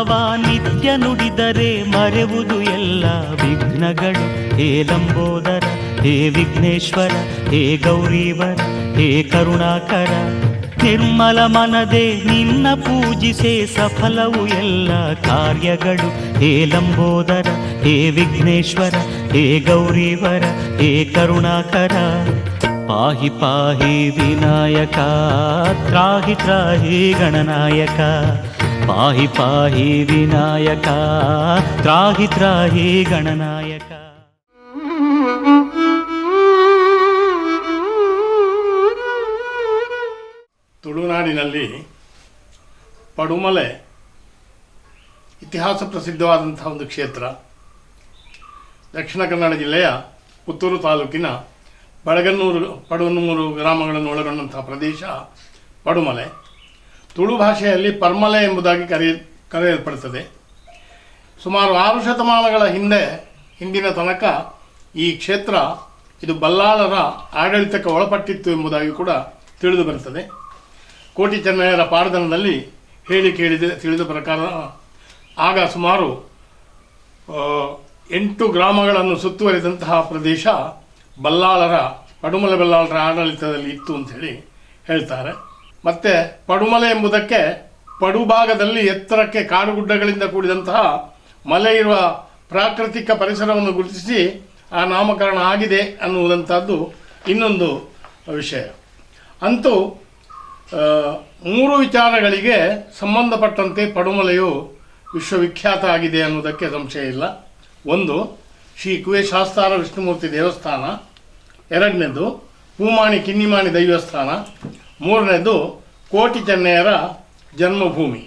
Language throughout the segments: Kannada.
ನಾಮವ ನಿತ್ಯ ನುಡಿದರೆ ಮರೆವುದು ಎಲ್ಲ ವಿಘ್ನಗಳು. ಹೇ ಲಂಬೋದರ, ಹೇ ವಿಘ್ನೇಶ್ವರ, ಹೇ ಗೌರೀವರ, ಹೇ ಕರುಣಾಕರ. ನಿರ್ಮಲ ಮನದೆ ನಿನ್ನ ಪೂಜಿಸೆ ಸಫಲವು ಎಲ್ಲ ಕಾರ್ಯಗಳು. ಹೇ ಲಂಬೋದರ, ಹೇ ವಿಘ್ನೇಶ್ವರ, ಹೇ ಗೌರೀವರ, ಹೇ ಕರುಣಾಕರ. ಪಾಹಿ ಪಾಹಿ ವಿನಾಯಕ, ತ್ರಾಹಿ ತ್ರಾಹಿ ಗಣನಾಯಕ. ಪಾಹಿ ಪಾಹಿ ವಿನಾಯಕ, ತ್ರಾಹಿ ತ್ರಾಹಿ ಗಣನಾಯಕ. ತುಳುನಾಡಿನಲ್ಲಿ ಪಡುಮಲೆ ಇತಿಹಾಸ ಪ್ರಸಿದ್ಧವಾದಂತಹ ಒಂದು ಕ್ಷೇತ್ರ. ದಕ್ಷಿಣ ಕನ್ನಡ ಜಿಲ್ಲೆಯ ಪುತ್ತೂರು ತಾಲೂಕಿನ ಬಳಗನ್ನೂರು ಪಡುವನ್ನೂರು ಗ್ರಾಮಗಳನ್ನು ಒಳಗೊಂಡಂತಹ ಪ್ರದೇಶ ಪಡುಮಲೆ. ತುಳು ಭಾಷೆಯಲ್ಲಿ ಪರ್ಮಲೆ ಎಂಬುದಾಗಿ ಕರೆಯ ಕರೆಯಲ್ಪಡುತ್ತದೆ ಸುಮಾರು ಆರು ಶತಮಾನಗಳ ಹಿಂದೆ, ಹಿಂದಿನ ತನಕ ಈ ಕ್ಷೇತ್ರ, ಇದು ಬಲ್ಲಾಳರ ಆಡಳಿತಕ್ಕೆ ಒಳಪಟ್ಟಿತ್ತು ಎಂಬುದಾಗಿ ಕೂಡ ತಿಳಿದು ಬರುತ್ತದೆ. ಕೋಟಿ ಚೆನ್ನಯ್ಯರ ಪಾರದನದಲ್ಲಿ ಹೇಳಿ ಕೇಳಿದ, ತಿಳಿದ ಪ್ರಕಾರ, ಆಗ ಸುಮಾರು ಎಂಟು ಗ್ರಾಮಗಳನ್ನು ಸುತ್ತುವರಿದಂತಹ ಪ್ರದೇಶ ಬಲ್ಲಾಳರ, ಪಡುಮಲೆ ಬಲ್ಲಾಳರ ಆಡಳಿತದಲ್ಲಿ ಇತ್ತು ಅಂತ ಹೇಳಿ ಹೇಳ್ತಾರೆ. ಮತ್ತೆ ಪಡುಮಲೆ ಎಂಬುದಕ್ಕೆ ಪಡುಭಾಗದಲ್ಲಿ ಎತ್ತರಕ್ಕೆ ಕಾಡುಗುಡ್ಡಗಳಿಂದ ಕೂಡಿದಂತಹ ಮಲೆ ಇರುವ ಪ್ರಾಕೃತಿಕ ಪರಿಸರವನ್ನು ಗುರುತಿಸಿ ಆ ನಾಮಕರಣ ಆಗಿದೆ ಅನ್ನುವುದಂಥದ್ದು ಇನ್ನೊಂದು ವಿಷಯ. ಅಂತೂ ಮೂರು ವಿಚಾರಗಳಿಗೆ ಸಂಬಂಧಪಟ್ಟಂತೆ ಪಡುಮಲೆಯು ವಿಶ್ವವಿಖ್ಯಾತ ಆಗಿದೆ ಅನ್ನುವುದಕ್ಕೆ ಸಂಶಯ ಇಲ್ಲ. ಒಂದು, ಶ್ರೀ ಕುವೆ ಶಾಸ್ತಾರ ವಿಷ್ಣುಮೂರ್ತಿ ದೇವಸ್ಥಾನ. ಎರಡನೇದು, ಪೂಮಾಣಿ ಕಿನ್ನಿಮಾಣಿ ದೈವಸ್ಥಾನ. ಮೂರನೇದು ಕೋಟಿ ಚೆನ್ನಯ್ಯರ ಜನ್ಮಭೂಮಿ.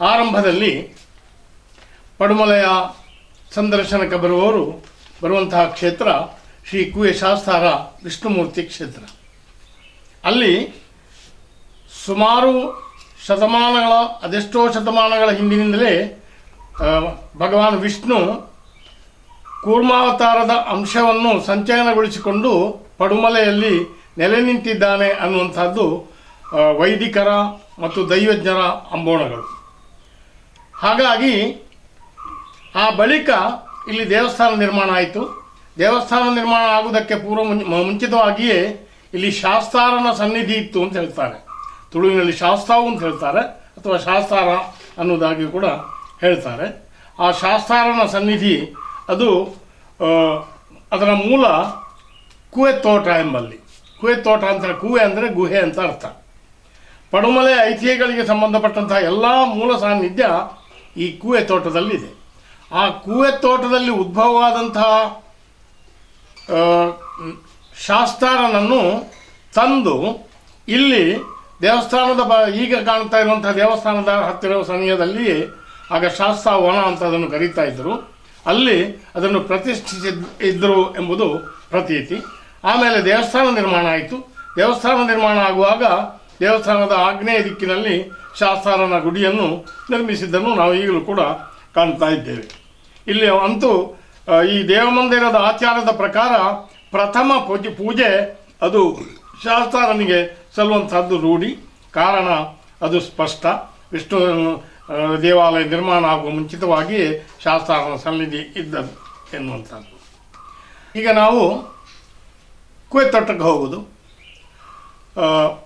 ಆರಂಭದಲ್ಲಿ ಪಡುಮಲೆಯ ಸಂದರ್ಶನಕ್ಕೆ ಬರುವವರು ಬರುವಂತಹ ಕ್ಷೇತ್ರ ಶ್ರೀ ಕುವೆ ಶಾಸ್ತಾರ ವಿಷ್ಣುಮೂರ್ತಿ ಕ್ಷೇತ್ರ. ಅಲ್ಲಿ ಸುಮಾರು ಶತಮಾನಗಳ, ಅದೆಷ್ಟೋ ಶತಮಾನಗಳ ಹಿಂದಿನಿಂದಲೇ ಭಗವಾನ್ ವಿಷ್ಣು ಕೂರ್ಮಾವತಾರದ ಅಂಶವನ್ನು ಸಂಚಯನಗೊಳಿಸಿಕೊಂಡು ಪಡುಮಲೆಯಲ್ಲಿ ನೆಲೆ ನಿಂತಿದ್ದಾನೆ ಅನ್ನುವಂಥದ್ದು ವೈದಿಕರ ಮತ್ತು ದೈವಜ್ಞರ ಅಂಬೋಣಗಳು. ಹಾಗಾಗಿ, ಆ ಬಳಿಕ ಇಲ್ಲಿ ದೇವಸ್ಥಾನ ನಿರ್ಮಾಣ ಆಯಿತು. ದೇವಸ್ಥಾನ ನಿರ್ಮಾಣ ಆಗುವುದಕ್ಕೆ ಪೂರ್ವ ಮುಂಚಿತವಾಗಿಯೇ ಇಲ್ಲಿ ಶಾಸ್ತಾರನ ಸನ್ನಿಧಿ ಇತ್ತು ಅಂತ ಹೇಳ್ತಾರೆ. ತುಳುವಿನಲ್ಲಿ ಶಾಸ್ತಾವು ಅಂತ ಹೇಳ್ತಾರೆ, ಅಥವಾ ಶಾಸ್ತಾರ ಅನ್ನೋದಾಗಿ ಕೂಡ ಹೇಳ್ತಾರೆ. ಆ ಶಾಸ್ತಾರನ ಸನ್ನಿಧಿ ಅದು ಅದರ ಮೂಲ ಕುವೆ ತೋಟ ಎಂಬಲ್ಲಿ. ಕುವೆ ತೋಟ ಅಂತ ಕುವೆ ಅಂದರೆ ಗುಹೆ ಅಂತ ಅರ್ಥ. ಪಡುಮಲೆ ಐತಿಹ್ಯಗಳಿಗೆ ಸಂಬಂಧಪಟ್ಟಂತಹ ಎಲ್ಲ ಮೂಲ ಸಾನ್ನಿಧ್ಯ ಈ ಕೂವೆ ತೋಟದಲ್ಲಿದೆ. ಆ ಕೂವೆ ತೋಟದಲ್ಲಿ ಉದ್ಭವವಾದಂತಹ ಶಾಸ್ತಾರನನ್ನು ತಂದು ಇಲ್ಲಿ ದೇವಸ್ಥಾನದ ಬ, ಈಗ ಕಾಣ್ತಾ ಇರುವಂತಹ ದೇವಸ್ಥಾನದ ಹತ್ತಿರ ಸಮಯದಲ್ಲಿ ಆಗ ಶಾಸ್ತ್ರ ವನ ಅಂತ ಅದನ್ನು ಕರೀತಾ ಇದ್ದರು. ಅಲ್ಲಿ ಅದನ್ನು ಪ್ರತಿಷ್ಠಿಸಿದ್ ಇದ್ದರು ಎಂಬುದು ಪ್ರತೀತಿ. ಆಮೇಲೆ ದೇವಸ್ಥಾನ ನಿರ್ಮಾಣ ಆಯಿತು. ದೇವಸ್ಥಾನ ನಿರ್ಮಾಣ ಆಗುವಾಗ ದೇವಸ್ಥಾನದ ಆಗ್ನೇಯ ದಿಕ್ಕಿನಲ್ಲಿ ಶಾಸ್ತಾರನ ಗುಡಿಯನ್ನು ನಿರ್ಮಿಸಿದ್ದನ್ನು ನಾವು ಈಗಲೂ ಕೂಡ ಕಾಣ್ತಾ ಇದ್ದೇವೆ. ಇಲ್ಲಿ ಅಂತೂ ಈ ದೇವಮಂದಿರದ ಆಚಾರದ ಪ್ರಕಾರ ಪ್ರಥಮ ಪೂಜೆ ಪೂಜೆ ಅದು ಶಾಸ್ತಾರನಿಗೆ ಸಲ್ಲುವಂಥದ್ದು ರೂಢಿ. ಕಾರಣ ಅದು ಸ್ಪಷ್ಟ. ವಿಷ್ಣು ದೇವಾಲಯ ನಿರ್ಮಾಣ ಆಗುವ ಮುಂಚಿತವಾಗಿಯೇ ಶಾಸ್ತಾರನ ಸನ್ನಿಧಿ ಇದ್ದದ್ದು ಎನ್ನುವಂಥದ್ದು. ಈಗ ನಾವು ಕುವೆತೊಟ್ಟಕ್ಕೆ ಹೋಗುವುದು ಹೋಗೋದು.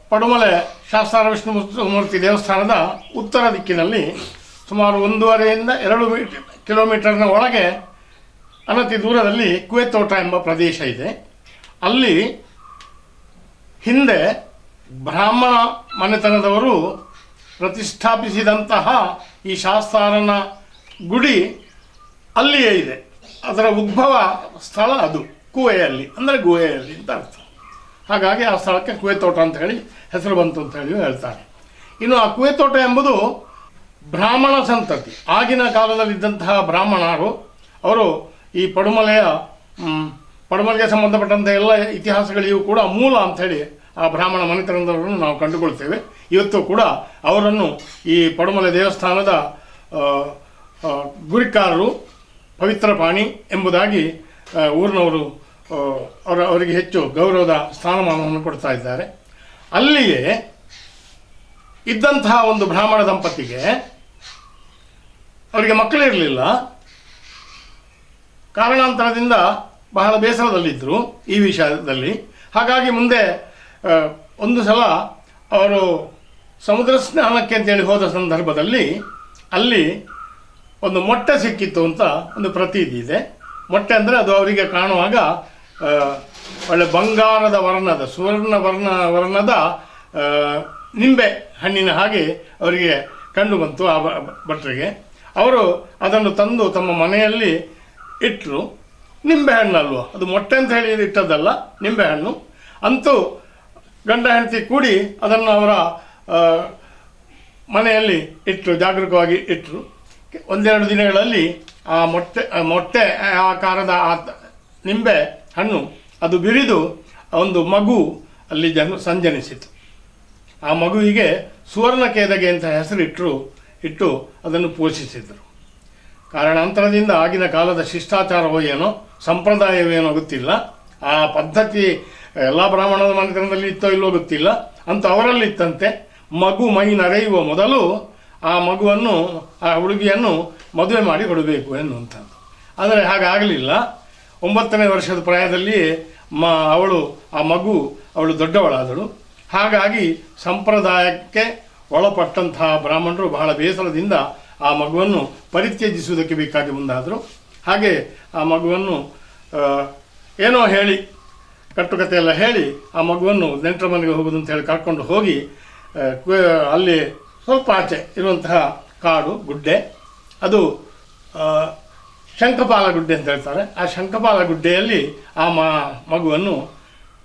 ಪಡುಮಲೆ ಶಾಸ್ತ್ರ ವಿಷ್ಣು ಮೂರ್ತಿ ದೇವಸ್ಥಾನದ ಉತ್ತರ ದಿಕ್ಕಿನಲ್ಲಿ ಸುಮಾರು ಒಂದೂವರೆಯಿಂದ ಎರಡು ಮೀಟರ್ ಕಿಲೋಮೀಟರ್ನ ಒಳಗೆ ಅನತಿ ದೂರದಲ್ಲಿ ಕುವೆತೋಟ ಎಂಬ ಪ್ರದೇಶ ಇದೆ. ಅಲ್ಲಿ ಹಿಂದೆ ಬ್ರಾಹ್ಮಣ ಮನೆತನದವರು ಪ್ರತಿಷ್ಠಾಪಿಸಿದಂತಹ ಈ ಶಾಸ್ತ್ರನ ಗುಡಿ ಅಲ್ಲಿಯೇ ಇದೆ. ಅದರ ಉದ್ಭವ ಸ್ಥಳ ಅದು. ಕುವೆಯಲ್ಲಿ, ಅಂದರೆ ಗುಹೆಯಲ್ಲಿ ಅಂತ ಅರ್ಥ. ಹಾಗಾಗಿ ಆ ಸ್ಥಳಕ್ಕೆ ಕುವೆ ತೋಟ ಅಂತ ಹೇಳಿ ಹೆಸರು ಬಂತು ಅಂತ ಹೇಳಿ ಹೇಳ್ತಾರೆ. ಇನ್ನು ಆ ಕುವೆ ತೋಟ ಎಂಬುದು ಬ್ರಾಹ್ಮಣ ಸಂತತಿ. ಆಗಿನ ಕಾಲದಲ್ಲಿದ್ದಂತಹ ಬ್ರಾಹ್ಮಣರು, ಅವರು ಈ ಪಡುಮಲೆಯ ಪಡುಮಲೆಗೆ ಸಂಬಂಧಪಟ್ಟಂಥ ಎಲ್ಲ ಇತಿಹಾಸಗಳಿಗೂ ಕೂಡ ಮೂಲ ಅಂಥೇಳಿ ಆ ಬ್ರಾಹ್ಮಣ ಮನೆತನದವರನ್ನು ನಾವು ಕಂಡುಕೊಳ್ತೇವೆ. ಇವತ್ತು ಕೂಡ ಅವರನ್ನು ಈ ಪಡುಮಲೆ ದೇವಸ್ಥಾನದ ಗುರಿಕಾರರು ಪವಿತ್ರ ಪಾಣಿ ಎಂಬುದಾಗಿ ಊರಿನವರು ಅವರ, ಅವರಿಗೆ ಹೆಚ್ಚು ಗೌರವದ ಸ್ಥಾನಮಾನವನ್ನು ಕೊಡ್ತಾ ಇದ್ದಾರೆ. ಅಲ್ಲಿಯೇ ಇದ್ದಂತಹ ಒಂದು ಬ್ರಾಹ್ಮಣ ದಂಪತಿಗೆ ಅವರಿಗೆ ಮಕ್ಕಳಿರಲಿಲ್ಲ ಕಾರಣಾಂತರದಿಂದ ಬಹಳ ಬೇಸರದಲ್ಲಿದ್ದರು ಈ ವಿಷಯದಲ್ಲಿ. ಹಾಗಾಗಿ ಮುಂದೆ ಒಂದು ಸಲ ಅವರು ಸಮುದ್ರ ಸ್ನಾನಕ್ಕೆ ಅಂತೇಳಿ ಹೋದ ಸಂದರ್ಭದಲ್ಲಿ ಅಲ್ಲಿ ಒಂದು ಮೊಟ್ಟೆ ಸಿಕ್ಕಿತ್ತು ಅಂತ ಒಂದು ಪ್ರತೀತಿ ಇದೆ. ಮೊಟ್ಟೆ ಅಂದರೆ ಅದು ಅವರಿಗೆ ಕಾಣುವಾಗ ಒಳ್ಳೆ ಬಂಗಾರದ ವರ್ಣದ, ಸುವರ್ಣ ವರ್ಣ, ವರ್ಣದ ನಿಂಬೆ ಹಣ್ಣಿನ ಹಾಗೆ ಅವರಿಗೆ ಕಂಡು ಬಂತು ಆ ಭಟ್ರಿಗೆ. ಅವರು ಅದನ್ನು ತಂದು ತಮ್ಮ ಮನೆಯಲ್ಲಿ ಇಟ್ಟರು ನಿಂಬೆಹಣ್ಣು ಅಲ್ವ ಅದು ಮೊಟ್ಟೆ ಅಂತ ಹೇಳಿ ಇಟ್ಟದ್ದಲ್ಲ ನಿಂಬೆಹಣ್ಣು ಅಂತೂ ಗಂಡ ಹೆಂಡತಿ ಕೂಡಿ ಅದನ್ನು ಅವರ ಮನೆಯಲ್ಲಿ ಇಟ್ಟರು ಜಾಗರೂಕವಾಗಿ ಇಟ್ಟರು ಒಂದೆರಡು ದಿನಗಳಲ್ಲಿ ಆ ಮೊಟ್ಟೆ ಮೊಟ್ಟೆ ಆಕಾರದ ಆ ನಿಂಬೆ ಹಣ್ಣು, ಅದು ಬಿರಿದು ಒಂದು ಮಗು ಅಲ್ಲಿ ಜನ, ಸಂಜನಿಸಿತು. ಆ ಮಗುವಿಗೆ ಸುವರ್ಣ ಕೇದಗೆ ಅಂತ ಹೆಸರಿಟ್ಟರು ಇಟ್ಟು ಅದನ್ನು ಪೋಷಿಸಿದರು. ಕಾರಣಾಂತರದಿಂದ ಆಗಿನ ಕಾಲದ ಶಿಷ್ಟಾಚಾರವೋ ಏನೋ ಸಂಪ್ರದಾಯವೇನೋ ಗೊತ್ತಿಲ್ಲ. ಆ ಪದ್ಧತಿ ಎಲ್ಲ ಬ್ರಾಹ್ಮಣದ ಮನೆತನದಲ್ಲಿ ಇತ್ತೋ ಇಲ್ಲೋ ಗೊತ್ತಿಲ್ಲ. ಅಂತ ಅವರಲ್ಲಿತ್ತಂತೆ. ಮಗು ಮೈ ನರೆಯುವ ಮೊದಲು ಆ ಮಗುವನ್ನು, ಆ ಹುಡುಗಿಯನ್ನು ಮದುವೆ ಮಾಡಿ ಕೊಡಬೇಕು ಎನ್ನುವಂಥದ್ದು. ಆದರೆ ಹಾಗಾಗಲಿಲ್ಲ. ಒಂಬತ್ತನೇ ವರ್ಷದ ಪ್ರಾಯದಲ್ಲಿ ಮ, ಅವಳು, ಆ ಮಗು, ಅವಳು ದೊಡ್ಡವಳಾದಳು. ಹಾಗಾಗಿ ಸಂಪ್ರದಾಯಕ್ಕೆ ಒಳಪಟ್ಟಂತಹ ಬ್ರಾಹ್ಮಣರು ಬಹಳ ಬೇಸರದಿಂದ ಆ ಮಗುವನ್ನು ಪರಿತ್ಯಜಿಸುವುದಕ್ಕೆ ಬೇಕಾಗಿ ಮುಂದಾದರು. ಹಾಗೆ ಆ ಮಗುವನ್ನು ಏನೋ ಹೇಳಿ ಕಟ್ಟುಕತೆ ಎಲ್ಲ ಹೇಳಿ ಆ ಮಗುವನ್ನು ನೆಂಟರ ಮನೆಗೆ ಹೋಗೋದು ಅಂತ ಹೇಳಿ ಕರ್ಕೊಂಡು ಹೋಗಿ ಅಲ್ಲಿ ಸ್ವಲ್ಪ ಆಚೆ ಇರುವಂತಹ ಕಾಡು, ಗುಡ್ಡೆ. ಅದು ಆ, ಶಂಖಪಾಲ ಗುಡ್ಡೆ ಅಂತ ಹೇಳ್ತಾರೆ. ಆ ಶಂಕಪಾಲ ಗುಡ್ಡೆಯಲ್ಲಿ ಆ ಮ ಮಗುವನ್ನು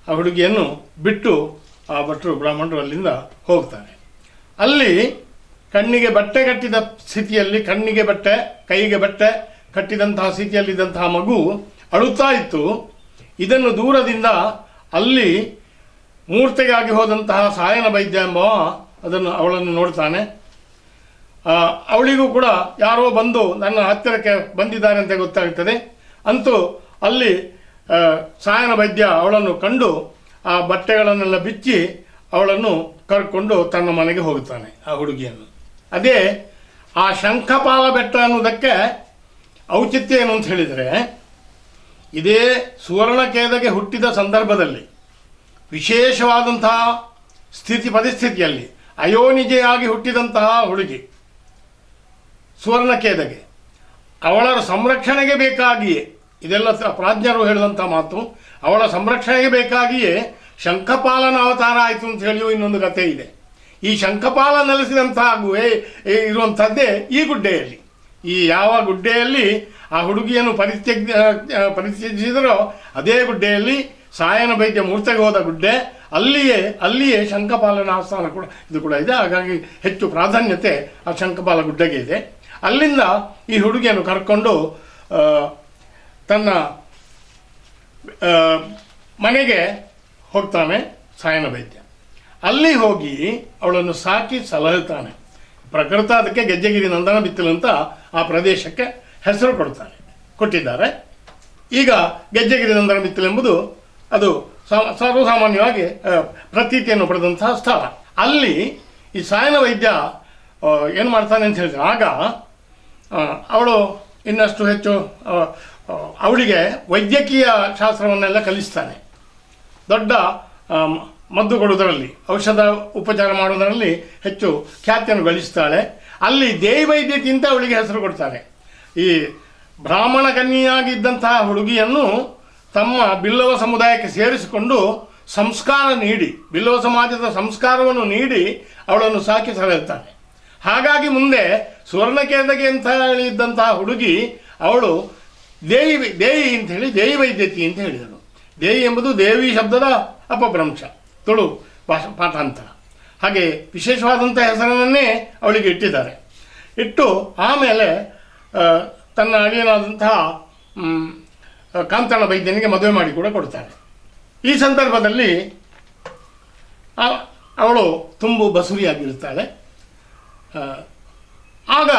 ಆ ಹುಡುಗಿಯನ್ನು ಬಿಟ್ಟು ಆ ಭಟ್ರು ಬ್ರಾಹ್ಮಣರು ಅಲ್ಲಿಂದ ಹೋಗ್ತಾರೆ. ಅಲ್ಲಿ ಕಣ್ಣಿಗೆ ಬಟ್ಟೆ ಕಟ್ಟಿದ ಸ್ಥಿತಿಯಲ್ಲಿ ಕಣ್ಣಿಗೆ ಬಟ್ಟೆ ಕೈಗೆ ಬಟ್ಟೆ ಕಟ್ಟಿದಂತಹ ಸ್ಥಿತಿಯಲ್ಲಿದ್ದಂತಹ ಮಗು ಅಳುತ್ತಾ ಇತ್ತು. ಇದನ್ನು ದೂರದಿಂದ ಅಲ್ಲಿ ಮೂರ್ತಿಗಾಗಿ ಹೋದಂತಹ ಸಾಯನ ವೈದ್ಯ ಎಂಬ ಅದನ್ನು ಅವಳನ್ನು ನೋಡ್ತಾನೆ. ಅವಳಿಗೂ ಕೂಡ ಯಾರೋ ಬಂದು ನನ್ನ ಹತ್ತಿರಕ್ಕೆ ಬಂದಿದ್ದಾರೆ ಅಂತ ಗೊತ್ತಾಗುತ್ತದೆ ಅಂತೂ ಅಲ್ಲಿ ಸಾಯನ ವೈದ್ಯ ಅವಳನ್ನು ಕಂಡು ಆ ಬಟ್ಟೆಗಳನ್ನೆಲ್ಲ ಬಿಚ್ಚಿ ಅವಳನ್ನು ಕರ್ಕೊಂಡು ತನ್ನ ಮನೆಗೆ ಹೋಗುತ್ತಾನೆ ಆ ಹುಡುಗಿಯನ್ನು. ಅದೇ ಆ ಶಂಖಪಾಲ ಬೆಟ್ಟ ಅನ್ನೋದಕ್ಕೆ ಔಚಿತ್ಯ ಏನು ಅಂತ ಹೇಳಿದರೆ, ಇದೇ ಸುವರ್ಣಕೇದಗೆ ಹುಟ್ಟಿದ ಸಂದರ್ಭದಲ್ಲಿ, ವಿಶೇಷವಾದಂತಹ ಸ್ಥಿತಿ ಪರಿಸ್ಥಿತಿಯಲ್ಲಿ ಅಯೋನಿಜೆಯಾಗಿ ಹುಟ್ಟಿದಂತಹ ಹುಡುಗಿ. ಸುವರ್ಣಕೇದಗೆ ಅವಳ ಸಂರಕ್ಷಣೆಗೆ ಬೇಕಾಗಿಯೇ, ಇದೆಲ್ಲ ಪ್ರಾಜ್ಞರು ಹೇಳಿದಂಥ ಮಾತು, ಅವಳ ಸಂರಕ್ಷಣೆಗೆ ಬೇಕಾಗಿಯೇ ಶಂಖಪಾಲನ ಅವತಾರ ಆಯಿತು ಅಂತ ಹೇಳಿಯೂ ಇನ್ನೊಂದು ಕಥೆ ಇದೆ. ಈ ಶಂಖಪಾಲ ನೆಲೆಸಿದಂತಹ ಗುಹೆ ಇರುವಂಥದ್ದೇ ಈ ಗುಡ್ಡೆಯಲ್ಲಿ. ಈ ಯಾವ ಗುಡ್ಡೆಯಲ್ಲಿ ಆ ಹುಡುಗಿಯನ್ನು ಪರಿತ್ಯಜ ಪರಿತ್ಯಜಿಸಿದರೋ, ಅದೇ ಗುಡ್ಡೆಯಲ್ಲಿ ಸಾಯನ ಬೈದ್ಯ ಮೂರ್ತಗೆ ಹೋದ ಗುಡ್ಡೆ, ಅಲ್ಲಿಯೇ ಅಲ್ಲಿಯೇ ಶಂಖಪಾಲನ ಆಸ್ಥಾನ ಕೂಡ, ಇದು ಕೂಡ ಇದೆ. ಹಾಗಾಗಿ ಹೆಚ್ಚು ಪ್ರಾಧಾನ್ಯತೆ ಆ ಶಂಖಪಾಲ ಗುಡ್ಡೆಗೆ ಇದೆ. ಅಲ್ಲಿಂದ ಈ ಹುಡುಗಿಯನ್ನು ಕರ್ಕೊಂಡು ತನ್ನ ಮನೆಗೆ ಹೋಗ್ತಾನೆ ಸಾಯನ ವೈದ್ಯ ಅಲ್ಲಿ ಹೋಗಿ ಅವಳನ್ನು ಸಾಕಿ ಸಲಹುತ್ತಾನೆ. ಪ್ರಕೃತ ಅದಕ್ಕೆ ಗೆಜ್ಜೆಗಿರಿ ನಂದನ ಬಿತ್ತಲು ಅಂತ ಆ ಪ್ರದೇಶಕ್ಕೆ ಹೆಸರು ಕೊಡ್ತಾನೆ, ಕೊಟ್ಟಿದ್ದಾರೆ. ಈಗ ಗೆಜ್ಜೆಗಿರಿ ನಂದನ ಬಿತ್ತಲು ಎಂಬುದು ಅದು ಸರ್ವಸಾಮಾನ್ಯವಾಗಿ ಪ್ರತೀತಿಯನ್ನು ಪಡೆದಂತಹ ಸ್ಥಳ. ಅಲ್ಲಿ ಈ ಸಾಯನ ವೈದ್ಯ ಏನು ಮಾಡ್ತಾನೆ ಅಂತ ಹೇಳಿದ್ರೆ, ಆಗ ಅವಳು ಇನ್ನಷ್ಟು ಹೆಚ್ಚು ಅವಳಿಗೆ ವೈದ್ಯಕೀಯ ಶಾಸ್ತ್ರವನ್ನೆಲ್ಲ ಕಲಿಸ್ತಾನೆ. ದೊಡ್ಡ ಮದ್ದು ಕೊಡುವುದರಲ್ಲಿ, ಔಷಧ ಉಪಚಾರ ಮಾಡುವುದರಲ್ಲಿ ಹೆಚ್ಚು ಖ್ಯಾತಿಯನ್ನು ಗಳಿಸ್ತಾಳೆ. ಅಲ್ಲಿ ದೇವಿ ವೈದ್ಯಕ್ಕಿಂತ ಅವಳಿಗೆ ಹೆಸರು ಕೊಡ್ತಾರೆ ಈ ಬ್ರಾಹ್ಮಣ ಕನ್ಯೆಯಾಗಿದ್ದಂತಹ ಹುಡುಗಿಯನ್ನು ತಮ್ಮ ಬಿಲ್ಲವ ಸಮುದಾಯಕ್ಕೆ ಸೇರಿಸಿಕೊಂಡು ಸಂಸ್ಕಾರ ನೀಡಿ, ಬಿಲ್ಲವ ಸಮಾಜದ ಸಂಸ್ಕಾರವನ್ನು ನೀಡಿ ಅವಳನ್ನು ಸಾಕಿ ಸಲಹುತ್ತಾನೆ ಹಾಗಾಗಿ ಮುಂದೆ ಸುವರ್ಣಕೇಂದ್ರಗೆ ಅಂತ ಹೇಳಿ ಇದ್ದಂತಹ ಹುಡುಗಿ, ಅವಳು ದೇವಿ ದೇವಿ ಅಂತ ಹೇಳಿ ದೇವಿ ವೈದ್ಯತಿ ಅಂತ ಹೇಳಿದಳು. ದೇವಿ ಎಂಬುದು ದೇವಿ ಶಬ್ದದ ಅಪಭ್ರಂಶ, ತುಳು ಭಾಷ ಪಾಠಾಂತರ. ಹಾಗೆ ವಿಶೇಷವಾದಂಥ ಹೆಸರನ್ನೇ ಅವಳಿಗೆ ಇಟ್ಟಿದ್ದಾರೆ. ಇಟ್ಟು ಆಮೇಲೆ ತನ್ನ ಅಳಿಯನಾದಂತಹ ಕಾಂತಣ ವೈದ್ಯನಿಗೆ ಮದುವೆ ಮಾಡಿ ಕೂಡ ಕೊಡ್ತಾರೆ. ಈ ಸಂದರ್ಭದಲ್ಲಿ ಅವಳು ತುಂಬು ಬಸುರಿಯಾಗಿರುತ್ತಾಳೆ ಆಗ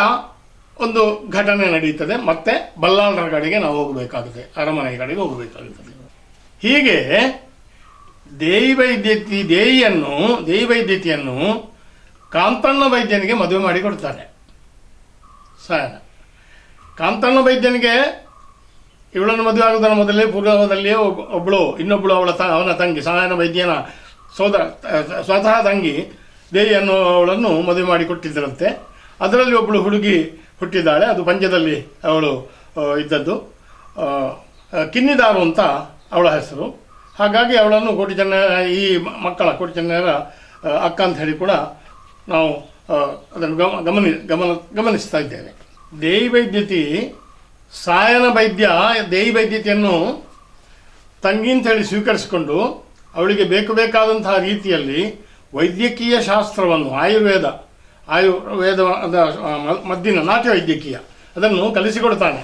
ಒಂದು ಘಟನೆ ನಡೀತದೆ, ಮತ್ತೆ ಬಲ್ಲಾಳರ ಕಡೆಗೆ ನಾವು ಹೋಗಬೇಕಾಗುತ್ತೆ ಅರಮನೆ ಕಡೆಗೆ ಹೋಗಬೇಕಾಗುತ್ತದೆ ಹೀಗೆ ದೇವಿ ವೈದ್ಯತಿ ದೇವಿಯನ್ನು ದೇಹಿ ವೈದ್ಯತಿಯನ್ನು ಕಾಂತಣ್ಣ ವೈದ್ಯನಿಗೆ ಮದುವೆ ಮಾಡಿ ಕೊಡ್ತಾರೆ. ಸಾಯನ ಕಾಂತಣ್ಣ ವೈದ್ಯನಿಗೆ ಇವಳನ್ನು ಮದುವೆ ಆಗೋದನ್ನು ಮೊದಲೇ ಪೂರ್ವದಲ್ಲಿಯೇ ಒಬ್ಬ- ಒಬ್ಬಳು, ಇನ್ನೊಬ್ಬಳು ಅವಳ ತ, ಅವನ ತಂಗಿ ಸಾಯನ ವೈದ್ಯನ ಸೋದರ ಸ್ವತಃ ತಂಗಿ ದೇವಿ ಅನ್ನುವವಳನ್ನು ಮದುವೆ ಮಾಡಿ ಕೊಟ್ಟಿದ್ದರಂತೆ ಅದರಲ್ಲಿ ಒಬ್ಬಳು ಹುಡುಗಿ ಹುಟ್ಟಿದ್ದಾಳೆ. ಅದು ಪಂಜದಲ್ಲಿ ಅವಳು ಇದ್ದದ್ದು. ಕಿನ್ನಿದಾರು ಅಂತ ಅವಳ ಹೆಸರು. ಹಾಗಾಗಿ ಅವಳನ್ನು ಕೋಟಿ ಜನ ಈ ಮಕ್ಕಳ ಕೋಟಿ ಜನರ ಅಕ್ಕ ಅಂತ ಹೇಳಿ ಕೂಡ ನಾವು ಅದನ್ನು ಗಮ, ಗಮನಿ, ಗಮನ, ಗಮನಿಸ್ತಾ ಇದ್ದೇವೆ. ದೇಹಿ ವೈದ್ಯತಿ, ಸಾಯನ ವೈದ್ಯ, ದೇಹಿ ವೈದ್ಯತೆಯನ್ನು ತಂಗಿ ಅಂತ ಹೇಳಿ ಸ್ವೀಕರಿಸಿಕೊಂಡು ಅವಳಿಗೆ ಬೇಕು ಬೇಕಾದಂತಹ ರೀತಿಯಲ್ಲಿ ವೈದ್ಯಕೀಯ ಶಾಸ್ತ್ರವನ್ನು, ಆಯುರ್ವೇದ ಆಯುರ್ವೇದ ಮದ್ದಿನ ನಾಟ್ಯ ವೈದ್ಯಕೀಯ ಅದನ್ನು ಕಲಿಸಿಕೊಡ್ತಾನೆ.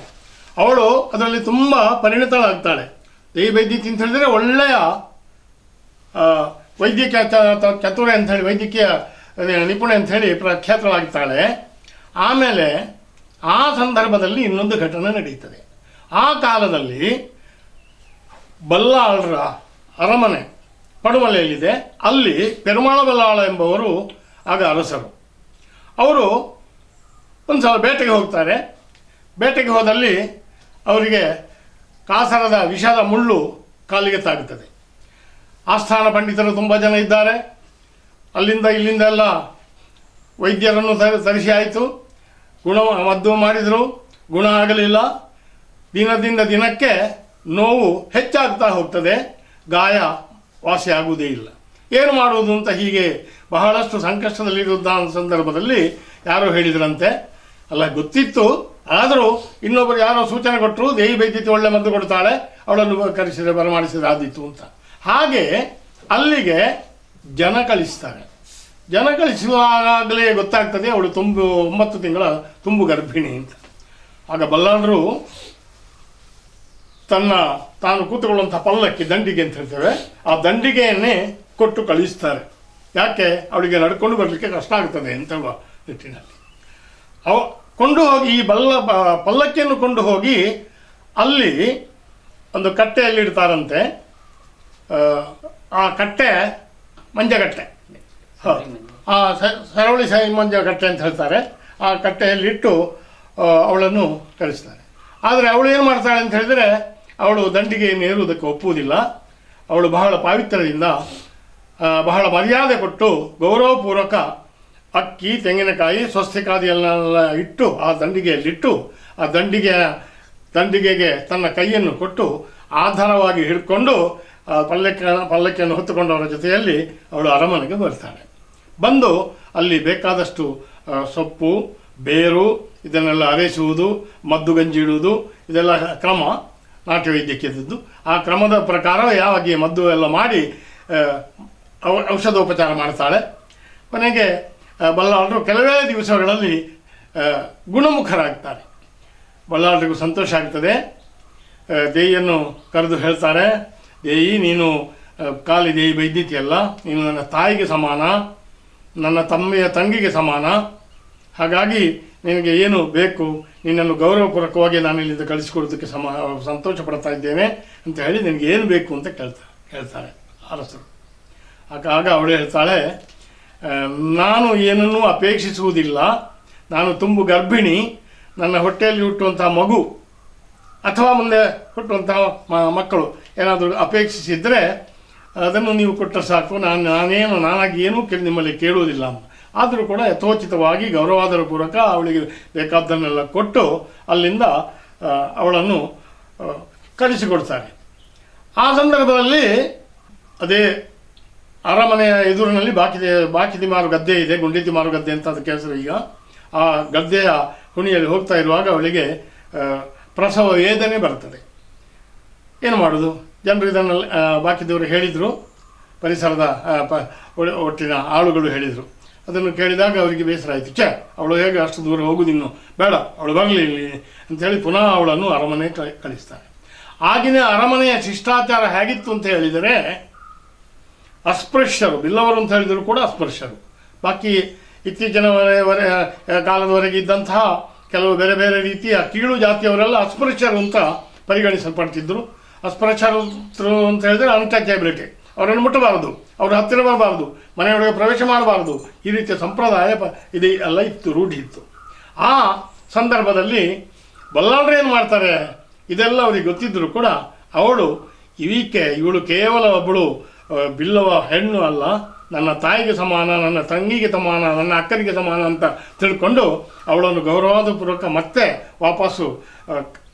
ಅವಳು ಅದರಲ್ಲಿ ತುಂಬ ಪರಿಣಿತಳಾಗ್ತಾಳೆ. ದೇವಿ ವೈದ್ಯ ಅಂತ ಹೇಳಿದರೆ ಒಳ್ಳೆಯ ವೈದ್ಯಕೀಯ ಚತುರ ಅಂತ ಹೇಳಿ, ವೈದ್ಯಕೀಯ ನಿಪುಣ ನಿಪುಣೆ ಅಂತ ಹೇಳಿ ಪ್ರಖ್ಯಾತಳಾಗ್ತಾಳೆ ಆಮೇಲೆ ಆ ಸಂದರ್ಭದಲ್ಲಿ ಇನ್ನೊಂದು ಘಟನೆ ನಡೆಯುತ್ತದೆ ಆ ಕಾಲದಲ್ಲಿ ಬಲ್ಲಾಳರ ಅರಮನೆ ಪಡುಮಲೆಯಲ್ಲಿದೆ ಅಲ್ಲಿ ಪೆರುಮಾಳ ಬಲ್ಲಾಳ ಎಂಬವರು ಆಗ ಅರಸರು. ಅವರು ಒಂದು ಸಲ ಬೇಟೆಗೆ ಹೋಗ್ತಾರೆ. ಬೇಟೆಗೆ ಹೋದಲ್ಲಿ ಅವರಿಗೆ ಕಾಸರದ ವಿಷದ ಮುಳ್ಳು ಕಾಲಿಗೆ ತಾಗುತ್ತದೆ. ಆಸ್ಥಾನ ಪಂಡಿತರು ತುಂಬ ಜನ ಇದ್ದಾರೆ. ಅಲ್ಲಿಂದ ಇಲ್ಲಿಂದ ಎಲ್ಲ ವೈದ್ಯರನ್ನು ತರ- ತರಿಸಿ ಆಯಿತು. ಗುಣ ಮದ್ದು ಮಾಡಿದರು. ಗುಣ ಆಗಲಿಲ್ಲ. ದಿನದಿಂದ ದಿನಕ್ಕೆ ನೋವು ಹೆಚ್ಚಾಗ್ತಾ ಹೋಗ್ತದೆ. ಗಾಯ ವಾಸಿಯಾಗುವುದೇ ಇಲ್ಲ. ಏನು ಮಾಡುವುದು ಅಂತ ಹೀಗೆ ಬಹಳಷ್ಟು ಸಂಕಷ್ಟದಲ್ಲಿರುವಂತಹ ಸಂದರ್ಭದಲ್ಲಿ ಯಾರೋ ಹೇಳಿದ್ರಂತೆ, ಅಲ್ಲ ಗೊತ್ತಿತ್ತು, ಆದರೂ ಇನ್ನೊಬ್ಬರು ಯಾರೋ ಸೂಚನೆ ಕೊಟ್ಟರು, ದೇಹಿ ಬೈದ್ಯತೆ ಒಳ್ಳೆ ಮದ್ದು ಕೊಡ್ತಾಳೆ, ಅವಳನ್ನು ಕರೆಸಿದರೆ ಬರಮಾಡಿಸಿದ್ರೆ ಆದಿತ್ತು ಅಂತ. ಹಾಗೆ ಅಲ್ಲಿಗೆ ಜನ ಕಳಿಸ್ತಾರೆ. ಜನ ಕಳಿಸುವಾಗಲೇ ಗೊತ್ತಾಗ್ತದೆ, ಅವಳು ತುಂಬು, ಒಂಬತ್ತು ತಿಂಗಳ ತುಂಬು ಗರ್ಭಿಣಿ ಅಂತ. ಆಗ ಬಲ್ಲಾಳರು ತನ್ನ ತಾನು ಕೂತುಕೊಳ್ಳುವಂಥ ಪಲ್ಲಕ್ಕಿ ದಂಡಿಗೆ ಅಂತ ಹೇಳ್ತೇವೆ. ಆ ದಂಡಿಗೆಯನ್ನೇ ಕೊಟ್ಟು ಕಳಿಸ್ತಾರೆ ಯಾಕೆ? ಅವಳಿಗೆ ನಡ್ಕೊಂಡು ಬರಲಿಕ್ಕೆ ಕಷ್ಟ ಆಗ್ತದೆ ಅಂತ ಹೇಳುವ ನಿಟ್ಟಿನಲ್ಲಿ. ಅವ ಕೊಂಡು ಹೋಗಿ ಈ ಬಲ್ಲ ಪಲ್ಲಕ್ಕಿಯನ್ನು ಕೊಂಡು ಹೋಗಿ ಅಲ್ಲಿ ಒಂದು ಕಟ್ಟೆಯಲ್ಲಿ ಇಡ್ತಾರಂತೆ. ಆ, ಕಟ್ಟೆ ಮಂಜಗಟ್ಟೆ. ಆ ಸರವಳಿ ಸಾಯಿ ಮಂಜಗಟ್ಟೆ ಅಂತ ಹೇಳ್ತಾರೆ. ಆ ಕಟ್ಟೆಯಲ್ಲಿಟ್ಟು ಅವಳನ್ನು ಕಳಿಸ್ತಾರೆ. ಆದರೆ ಅವಳು ಏನು ಮಾಡ್ತಾಳೆ ಅಂತ ಹೇಳಿದರೆ ಅವಳು ದಂಡಿಗೆಯನ್ನು ಏರುವುದಕ್ಕೆ ಒಪ್ಪುವುದಿಲ್ಲ. ಅವಳು ಬಹಳ ಪಾವಿತ್ರ್ಯದಿಂದ ಬಹಳ ಮರ್ಯಾದೆ ಕೊಟ್ಟು ಗೌರವಪೂರ್ವಕ ಅಕ್ಕಿ, ತೆಂಗಿನಕಾಯಿ ಸ್ವಸ್ತಿಕಾದಿಯನ್ನೆಲ್ಲ ಇಟ್ಟು ಆ ದಂಡಿಗೆಯಲ್ಲಿಟ್ಟು, ಆ ದಂಡಿಗೆಯ, ದಂಡಿಗೆಗೆ ತನ್ನ ಕೈಯನ್ನು ಕೊಟ್ಟು ಆಧಾರವಾಗಿ ಹಿಡ್ಕೊಂಡು ಪಲ್ಲಕ್ಕ, ಪಲ್ಲಕ್ಕಿಯನ್ನು ಹೊತ್ತುಕೊಂಡವರ ಜೊತೆಯಲ್ಲಿ ಅವಳು ಅರಮನೆಗೆ ಬರ್ತಾಳೆ ಬಂದು ಅಲ್ಲಿ ಬೇಕಾದಷ್ಟು ಸೊಪ್ಪು, ಬೇರು, ಇದನ್ನೆಲ್ಲ ಅರೆಸುವುದು, ಮದ್ದು ಗಂಜಿ ಇಡುವುದು ಇದೆಲ್ಲ ಕ್ರಮ ನಾಟ್ಯ ಇದ್ದದ್ದು ಆ ಕ್ರಮದ ಪ್ರಕಾರ ಯಾವಾಗಿ ಮದ್ದು ಎಲ್ಲ ಮಾಡಿ ಔಷಧೋಪಚಾರ ಮಾಡ್ತಾಳೆ. ಕೊನೆಗೆ ಬಲ್ಲಾಳರು ಕೆಲವೇ ದಿವಸಗಳಲ್ಲಿ ಗುಣಮುಖರಾಗ್ತಾರೆ. ಬಲ್ಲಾಳರಿಗೂ ಸಂತೋಷ ಆಗ್ತದೆ. ದೇಯಿಯನ್ನು ಕರೆದು ಹೇಳ್ತಾರೆ, ದೇಯಿ, ನೀನು ಕಾಲಿ ದೇಯಿ ವೈದ್ಯತೆಯಲ್ಲ ನೀನು ನನ್ನ ತಾಯಿಗೆ ಸಮಾನ, ನನ್ನ ತಮ್ಮೆಯ ತಂಗಿಗೆ ಸಮಾನ ಹಾಗಾಗಿ ನಿನಗೆ ಏನು ಬೇಕು, ನಿನ್ನನ್ನು ಗೌರವಪೂರ್ವಕವಾಗಿ ನಾನು ಇಲ್ಲಿಂದ ಕಳಿಸಿಕೊಡೋದಕ್ಕೆ ಸಮ ಸಂತೋಷ ಪಡ್ತಾ ಇದ್ದೇನೆ ಅಂತ ಹೇಳಿ ನಿನಗೆ ಏನು ಬೇಕು ಅಂತ ಕೇಳ್ತಾರೆ ಹೇಳ್ತಾರೆ ಅರಸರು. ಆಗ ಅವಳು ಹೇಳ್ತಾಳೆ ನಾನು ಏನನ್ನೂ ಅಪೇಕ್ಷಿಸುವುದಿಲ್ಲ. ನಾನು ತುಂಬು ಗರ್ಭಿಣಿ. ನನ್ನ ಹೊಟ್ಟೆಯಲ್ಲಿ ಹುಟ್ಟುವಂಥ ಮಗು ಅಥವಾ ಮುಂದೆ ಹುಟ್ಟುವಂಥ ಮಕ್ಕಳು ಏನಾದರೂ ಅಪೇಕ್ಷಿಸಿದರೆ ಅದನ್ನು ನೀವು ಕೊಟ್ಟರೆ ಸಾಕು. ನಾನು, ನಾನೇನು, ನಾನಾಗಿ ಏನೂ ನಿಮ್ಮಲ್ಲಿ ಕೇಳುವುದಿಲ್ಲ ಅಂತ. ಆದರೂ ಕೂಡ ಯಥೋಚಿತವಾಗಿ, ಗೌರವಾದರ ಪೂರ್ವಕ ಅವಳಿಗೆ ಬೇಕಾದ್ದನ್ನೆಲ್ಲ ಕೊಟ್ಟು ಅಲ್ಲಿಂದ ಅವಳನ್ನು ಕಳಿಸಿಕೊಡ್ತಾರೆ ಆ ಸಂದರ್ಭದಲ್ಲಿ ಅದೇ ಅರಮನೆಯ ಎದುರಿನಲ್ಲಿ ಬಾಕಿ ಬಾಕಿದಿ ಮಾರು ಗದ್ದೆ ಇದೆ ಗುಂಡಿತಿ ಮಾರು ಗದ್ದೆ ಅಂತ ಅದಕ್ಕೆ ಹೆಸರು ಈಗ. ಆ ಗದ್ದೆಯ ಹುಣಿಯಲ್ಲಿ ಹೋಗ್ತಾ ಇರುವಾಗ ಅವಳಿಗೆ ಪ್ರಸವ ವೇದನೆ ಬರ್ತದೆ. ಏನು ಮಾಡೋದು? ಜನರು ಇದನ್ನು ಬಾಕಿದವರು ಹೇಳಿದರು. ಪರಿಸರದ ಒಟ್ಟಿನ ಆಳುಗಳು ಹೇಳಿದರು. ಅದನ್ನು ಕೇಳಿದಾಗ ಅವರಿಗೆ ಬೇಸರ ಆಯಿತು, ಛೇ, ಅವಳು ಹೇಗೆ ಅಷ್ಟು ದೂರ ಹೋಗುದಿನ್ನು? ಬೇಡ, ಅವಳು ಬರಲಿ ಇಲ್ಲಿ. ಅಂತೇಳಿ ಪುನಃ ಅವಳನ್ನು ಅರಮನೆ ಕಳಿಸ್ತಾಳೆ ಆಗಿನ ಅರಮನೆಯ ಶಿಷ್ಟಾಚಾರ ಹೇಗಿತ್ತು ಅಂತ ಹೇಳಿದರೆ, ಅಸ್ಪೃಶ್ಯರು, ಬಿಲ್ಲವರು ಅಂತ ಹೇಳಿದರು ಕೂಡ ಅಸ್ಪೃಶ್ಯರು. ಬಾಕಿ ಇತ್ತೀಚಿನವರೆವರೆ ಕಾಲದವರೆಗೆ ಇದ್ದಂತಹ ಕೆಲವು ಬೇರೆ ಬೇರೆ ರೀತಿಯ ಕೀಳು ಜಾತಿಯವರೆಲ್ಲ ಅಸ್ಪೃಶ್ಯರು ಅಂತ ಪರಿಗಣಿಸಲ್ಪಡ್ತಿದ್ರು. ಅಸ್ಪೃಶ್ಯರು ಅಂತ ಹೇಳಿದರೆ ಅನ್ಟಚಬಿಲಿಟಿ ಅವರನ್ನು ಮುಟ್ಟಬಾರದು. ಅವರ ಹತ್ತಿರ ಬರಬಾರದು ಮನೆಯೊಳಗೆ ಪ್ರವೇಶ ಮಾಡಬಾರದು. ಈ ರೀತಿಯ ಸಂಪ್ರದಾಯ ಇದು, ಎಲ್ಲ ಇತ್ತು, ರೂಢಿ ಇತ್ತು. ಆ ಸಂದರ್ಭದಲ್ಲಿ ಬಲ್ಲಾಳ್ರು ಏನು ಮಾಡ್ತಾರೆ? ಇದೆಲ್ಲ ಅವರಿಗೆ ಗೊತ್ತಿದ್ದರೂ ಕೂಡ ಅವಳು ಈಕೆ, ಇವಳು ಕೇವಲ ಒಬ್ಬಳು ಬಿಲ್ಲವ, ಹೆಣ್ಣು ಅಲ್ಲ. ನನ್ನ ತಾಯಿಗೆ ಸಮಾನ, ನನ್ನ ತಂಗಿಗೆ ಸಮಾನ, ನನ್ನ ಅಕ್ಕನಿಗೆ ಸಮಾನ ಅಂತ ತಿಳ್ಕೊಂಡು ಅವಳನ್ನು ಗೌರವದ ಪೂರ್ವಕ ಮತ್ತೆ ವಾಪಸ್ಸು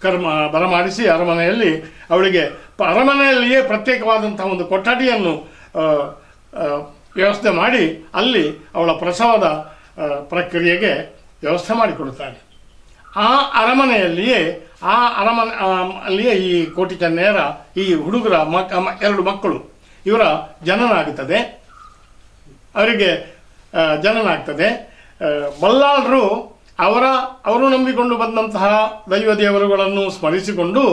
ಕರ್ಮ, ಬರಮಾಡಿಸಿ ಅರಮನೆಯಲ್ಲಿ ಅವಳಿಗೆ ಅರಮನೆಯಲ್ಲಿಯೇ ಪ್ರತ್ಯೇಕವಾದಂತಹ ಒಂದು ಕೊಠಡಿಯನ್ನು ವ್ಯವಸ್ಥೆ ಮಾಡಿ ಅಲ್ಲಿ ಅವಳ ಪ್ರಸವದ ಪ್ರಕ್ರಿಯೆಗೆ ವ್ಯವಸ್ಥೆ ಮಾಡಿಕೊಡುತ್ತಾರೆ. ಆ ಅರಮನೆಯಲ್ಲಿಯೇ, ಆ ಅರಮನೆ ಅಲ್ಲಿಯೇ ಈ ಕೋಟಿ ಚೆನ್ನೆಯರ ಈ ಹುಡುಗರ ಮಕ್ ಎರಡು ಮಕ್ಕಳು, ಇವರ ಜನನ ಆಗುತ್ತದೆ ಅವರಿಗೆ ಜನನ ಆಗ್ತದೆ ಬಲ್ಲಾಳರು ಅವರ, ಅವರು ನಂಬಿಕೊಂಡು ಬಂದಂತಹ ದೈವ ದೇವರುಗಳನ್ನು ಸ್ಮರಿಸಿಕೊಂಡು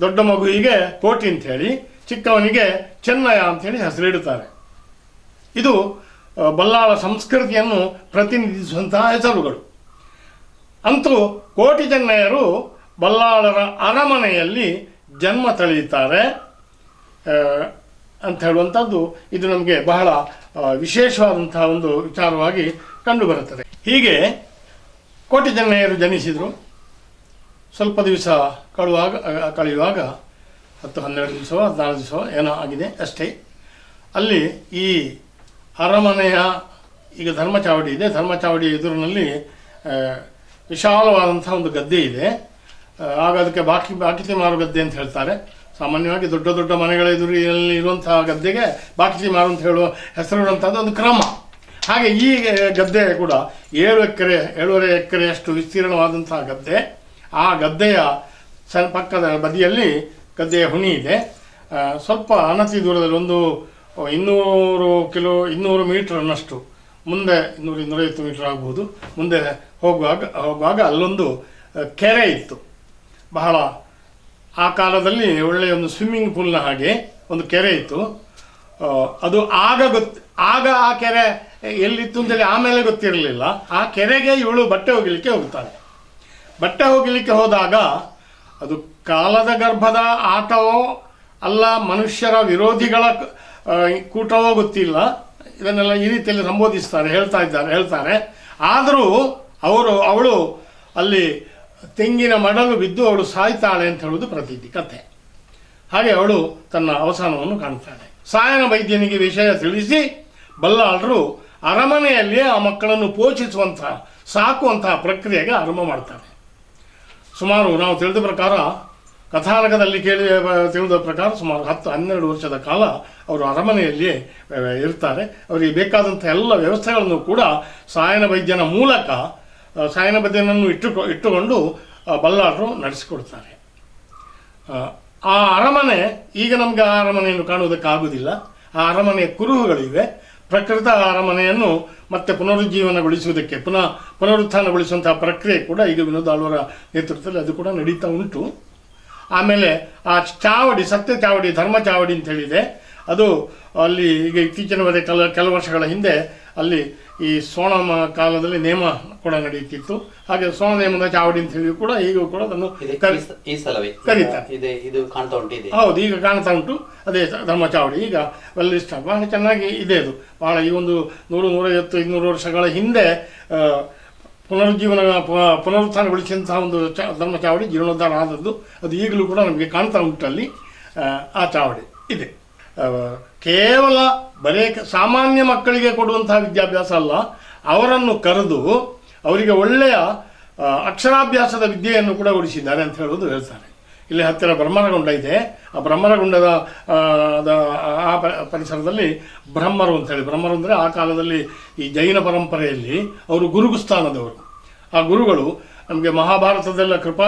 ದೊಡ್ಡ ಮಗುವಿಗೆ ಕೋಟಿ ಅಂತ ಹೇಳಿ ಚಿಕ್ಕವನಿಗೆ ಚೆನ್ನಯ ಅಂತೇಳಿ ಹೆಸರಿಡುತ್ತಾರೆ. ಇದು ಬಲ್ಲಾಳ ಸಂಸ್ಕೃತಿಯನ್ನು ಪ್ರತಿನಿಧಿಸುವಂತಹ ಹೆಸರುಗಳು. ಅಂತೂ ಕೋಟಿ ಚೆನ್ನಯ್ಯರು ಬಲ್ಲಾಳರ ಅರಮನೆಯಲ್ಲಿ ಜನ್ಮ ತಳೆಯುತ್ತಾರೆ. ಅಂತ ಹೇಳುವಂಥದ್ದು ಇದು ನಮಗೆ ಬಹಳ ವಿಶೇಷವಾದಂತಹ ಒಂದು ವಿಚಾರವಾಗಿ ಕಂಡುಬರುತ್ತದೆ. ಹೀಗೆ ಕೋಟಿ ಚೆನ್ನಯ್ಯರು ಜನಿಸಿದರು. ಸ್ವಲ್ಪ ದಿವಸ ಕಳುವಾಗ ಕಳೆಯುವಾಗ, ಹತ್ತು ಹನ್ನೆರಡು ದಿವಸವೋ ಹದಿನಾರು ದಿವಸವೋ ಏನೋ ಆಗಿದೆ ಅಷ್ಟೇ. ಅಲ್ಲಿ ಈ ಅರಮನೆಯ, ಈಗ ಧರ್ಮಚಾವಡಿ ಇದೆ. ಧರ್ಮಚಾವಡಿ ಎದುರಿನಲ್ಲಿ ವಿಶಾಲವಾದಂಥ ಒಂದು ಗದ್ದೆ ಇದೆ. ಆಗ ಅದಕ್ಕೆ ಬಾಕಿ ಬಾಕಿತಿ ಮಾರು ಗದ್ದೆ ಅಂತ ಹೇಳ್ತಾರೆ. ಸಾಮಾನ್ಯವಾಗಿ ದೊಡ್ಡ ದೊಡ್ಡ ಮನೆಗಳ ಎದುರಿನಲ್ಲಿ ಇರುವಂತಹ ಗದ್ದೆಗೆ ಬಾಕಿತಿ ಮಾರು ಅಂತ ಹೇಳುವ ಹೆಸರಿಡುವಂಥದ್ದು ಒಂದು ಕ್ರಮ. ಹಾಗೆ ಈ, ಗದ್ದೆ ಕೂಡ ಏಳು ಎಕರೆ, ಏಳುವರೆ ಎಕರೆಯಷ್ಟು ವಿಸ್ತೀರ್ಣವಾದಂತಹ ಗದ್ದೆ. ಆ ಗದ್ದೆಯ ಸಣ್ಣ ಪಕ್ಕದ ಬದಿಯಲ್ಲಿ ಗದ್ದೆಯ ಹುಣಿ ಇದೆ. ಸ್ವಲ್ಪ ಅನತಿ ದೂರದಲ್ಲಿ ಒಂದು ಇನ್ನೂರು ಕಿಲೋ, ಇನ್ನೂರು ಅನ್ನಷ್ಟು ಮುಂದೆ ಇನ್ನೂರು ಇನ್ನೂರೈವತ್ತು ಮೀಟರ್ ಆಗ್ಬೋದು. ಮುಂದೆ ಹೋಗುವಾಗ ಹೋಗುವಾಗ ಅಲ್ಲೊಂದು ಕೆರೆ ಇತ್ತು. ಬಹಳ, ಆ ಕಾಲದಲ್ಲಿ ಒಳ್ಳೆಯ ಒಂದು ಸ್ವಿಮ್ಮಿಂಗ್ ಪೂಲ್ನ ಹಾಗೆ ಒಂದು ಕೆರೆ ಇತ್ತು. ಅದು ಆಗ ಗೊತ್ತು ಆಗ ಆ ಕೆರೆ ಎಲ್ಲಿತ್ತು ಅಂತೇಳಿ ಆಮೇಲೆ ಗೊತ್ತಿರಲಿಲ್ಲ. ಆ ಕೆರೆಗೆ ಇವಳು ಬಟ್ಟೆ ಒಗಿಲಿಕ್ಕೆ ಹೋಗ್ತಾಳೆ. ಬಟ್ಟೆ ಹೋಗಲಿಕ್ಕೆ ಹೋದಾಗ ಅದು ಕಾಲದ ಗರ್ಭದ ಆಟವೋ ಅಲ್ಲ ಮನುಷ್ಯರ ವಿರೋಧಿಗಳ ಕೂಟವೋ ಗೊತ್ತಿಲ್ಲ. ಇದನ್ನೆಲ್ಲ ಈ ರೀತಿಯಲ್ಲಿ ಸಂಬೋಧಿಸ್ತಾರೆ, ಹೇಳ್ತಾ ಇದ್ದಾರೆ, ಹೇಳ್ತಾರೆ. ಆದರೂ ಅವರು, ಅವಳು ಅಲ್ಲಿ ತೆಂಗಿನ ಮಡಲು ಬಿದ್ದು ಅವಳು ಸಾಯ್ತಾಳೆ ಅಂತ ಹೇಳುವುದು ಪ್ರತೀತಿ, ಕಥೆ. ಹಾಗೆ ಅವಳು ತನ್ನ ಅವಸಾನವನ್ನು ಕಾಣ್ತಾಳೆ. ಸಾಯನ ವೈದ್ಯನಿಗೆ ವಿಷಯ ತಿಳಿಸಿ, ಬಲ್ಲಾಳರು ಅರಮನೆಯಲ್ಲಿ ಆ ಮಕ್ಕಳನ್ನು ಪೋಷಿಸುವಂತಹ, ಸಾಕುವಂತಹ ಪ್ರಕ್ರಿಯೆಗೆ ಆರಂಭ ಮಾಡ್ತಾರೆ. ಸುಮಾರು ನಾವು ತಿಳಿದ ಪ್ರಕಾರ, ಕಥಾನಕದಲ್ಲಿ ಕೇಳಿ ತಿಳಿದ ಪ್ರಕಾರ ಸುಮಾರು ಹತ್ತು, ಹನ್ನೆರಡು ವರ್ಷದ ಕಾಲ ಅವರು ಅರಮನೆಯಲ್ಲಿಯೇ ಇರ್ತಾರೆ. ಅವರಿಗೆ ಬೇಕಾದಂಥ ಎಲ್ಲ ವ್ಯವಸ್ಥೆಗಳನ್ನು ಕೂಡ ಸಾಯನ ವೈದ್ಯನ ಮೂಲಕ ಸಾಯನ ವೈದ್ಯನನ್ನು ಇಟ್ಟುಕೊ, ಇಟ್ಟುಕೊಂಡು ಬಲ್ಲಾರರು ನಡೆಸಿಕೊಡ್ತಾರೆ. ಆ ಅರಮನೆ, ಈಗ ನಮಗೆ ಆ ಅರಮನೆಯನ್ನು ಕಾಣುವುದಕ್ಕಾಗುವುದಿಲ್ಲ. ಆ ಅರಮನೆಯ ಕುರುಹುಗಳಿವೆ. ಪ್ರಕೃತ ಅರಮನೆಯನ್ನು ಮತ್ತೆ ಪುನರುಜ್ಜೀವನಗೊಳಿಸುವುದಕ್ಕೆ, ಪುನಃ ಪುನರುತ್ಥಾನಗೊಳಿಸುವಂತಹ ಪ್ರಕ್ರಿಯೆ ಕೂಡ ಈಗ ವಿನೋದ್ ಆಳ್ವರ ನೇತೃತ್ವದಲ್ಲಿ ಅದು ಕೂಡ ನಡೀತಾ ಉಂಟು. ಆಮೇಲೆ ಆ ಚಾವಡಿ, ಸತ್ಯ ಚಾವಡಿ, ಧರ್ಮ ಚಾವಡಿ ಅಂತ ಹೇಳಿದೆ. ಅದು ಅಲ್ಲಿ ಈಗ ಇತ್ತೀಚಿನ ಕೆಲ ಕೆಲವು ವರ್ಷಗಳ ಹಿಂದೆ ಅಲ್ಲಿ ಈ ಸೋಣ ಕಾಲದಲ್ಲಿ ನೇಮ ಕೂಡ ನಡೆಯುತ್ತಿತ್ತು. ಹಾಗೆ ಸೋಣ ನೇಮದ ಚಾವಡಿ ಅಂತ ಹೇಳಿ ಕೂಡ ಈಗ ಕೂಡ ಅದನ್ನು ಈ ಸಲವೇ. ಕರೀತಾರೆ. ಇದೆ ಕಾಣ್ತಾ ಉಂಟು ಹೌದು ಈಗ ಕಾಣ್ತಾ ಉಂಟು. ಅದೇ ಧರ್ಮ ಚಾವಡಿ. ಈಗ ವೆಲ್ ಇಷ್ಟ ಬಹಳ ಚೆನ್ನಾಗಿ ಇದೆ ಅದು. ಬಹಳ ಈ ಒಂದು ನೂರು ನೂರೈವತ್ತು ಇನ್ನೂರು ವರ್ಷಗಳ ಹಿಂದೆ ಪುನರುಜ್ಜೀವನ ಪುನರುತ್ಥಾನಗೊಳಿಸಿದಂತಹ ಒಂದು ಚ ಧರ್ಮ ಚಾವಡಿ ಜೀರ್ಣೋದ್ಧಾರ ಆದದ್ದು. ಅದು ಈಗಲೂ ಕೂಡ ನಮಗೆ ಕಾಣ್ತಾ ಉಂಟು ಅಲ್ಲಿ ಆ, ಚಾವಡಿ. ಇದೆ. ಕೇವಲ ಬರೇ ಸಾಮಾನ್ಯ ಮಕ್ಕಳಿಗೆ ಕೊಡುವಂತಹ ವಿದ್ಯಾಭ್ಯಾಸ ಅಲ್ಲ ಅವರನ್ನು ಕರೆದು ಅವರಿಗೆ ಒಳ್ಳೆಯ ಅಕ್ಷರಾಭ್ಯಾಸದ ವಿದ್ಯೆಯನ್ನು ಕೂಡ ಉಳಿಸಿದ್ದಾರೆ ಅಂತ ಹೇಳೋದು ಹೇಳ್ತಾರೆ. ಇಲ್ಲಿ ಹತ್ತಿರ ಬ್ರಹ್ಮರಗುಂಡ ಇದೆ. ಆ ಬ್ರಹ್ಮರಗುಂಡದ ಆ, ಪರಿಸರದಲ್ಲಿ ಬ್ರಹ್ಮರು ಅಂತ ಹೇಳಿ. ಬ್ರಹ್ಮರು ಅಂದರೆ ಆ ಕಾಲದಲ್ಲಿ ಈ ಜೈನ ಪರಂಪರೆಯಲ್ಲಿ ಅವರು ಗುರುಗುಸ್ಥಾನದವರು ಆ ಗುರುಗಳು ನಮಗೆ ಮಹಾಭಾರತದಲ್ಲ ಕೃಪಾ